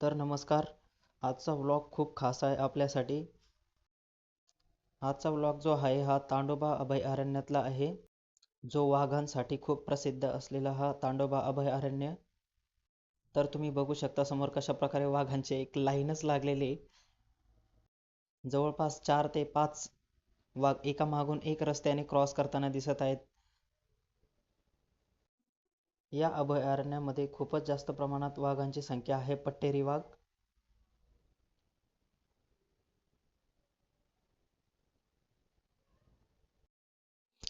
तर नमस्कार. आजचा व्लॉग खूप खास आहे आपल्यासाठी. आजचा व्लॉग जो आहे हा तांडोबा अभयारण्यातला आहे. जो वाघांसाठी खूप प्रसिद्ध असलेला हा तांडोबा अभयारण्य तर तुम्ही बघू शकता समोर कशा प्रकारे वाघांचे एक लाईनच लागलेली जवळपास चार ते पाच वाघ एका मागून एक रस्त्याने क्रॉस करताना दिसत आहेत. या अभयारण्यामध्ये खूपच जास्त प्रमाणात वाघांची संख्या आहे. पट्टेरी वाघ.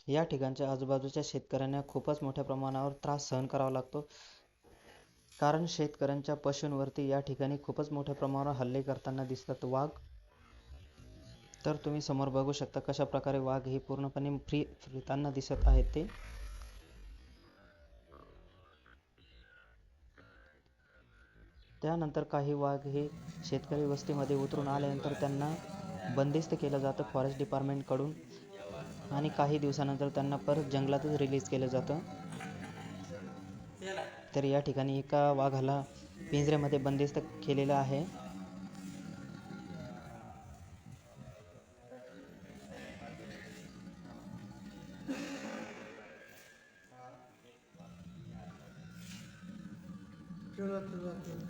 या ठिकाणच्या आजूबाजूच्या शेतकऱ्यांना खूपच मोठ्या प्रमाणावर त्रास सहन करावा लागतो. कारण शेतकऱ्यांच्या पशूंवरती या ठिकाणी खूपच मोठ्या प्रमाणावर हल्ले करताना दिसतात वाघ. तर तुम्ही समोर बघू शकता कशा प्रकारे वाघ हे पूर्णपणे फ्री फिरताना दिसत आहेत ते. त्यानंतर काही वाघ हे शेतकरी वस्तीमध्ये उतरून आल्यानंतर त्यांना बंदिस्त केलं जातं फॉरेस्ट डिपार्टमेंटकडून आणि काही दिवसानंतर त्यांना परत जंगलातच रिलीज केलं जातं. तर या ठिकाणी एका वाघाला पिंजऱ्यामध्ये बंदिस्त केलेलं आहे.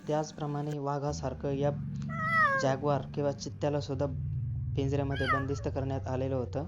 त्याचप्रमाणे वाघासारखं या जॅगवार किंवा चित्त्याला सुद्धा पिंजऱ्यामध्ये बंदिस्त करण्यात आलेलं होतं.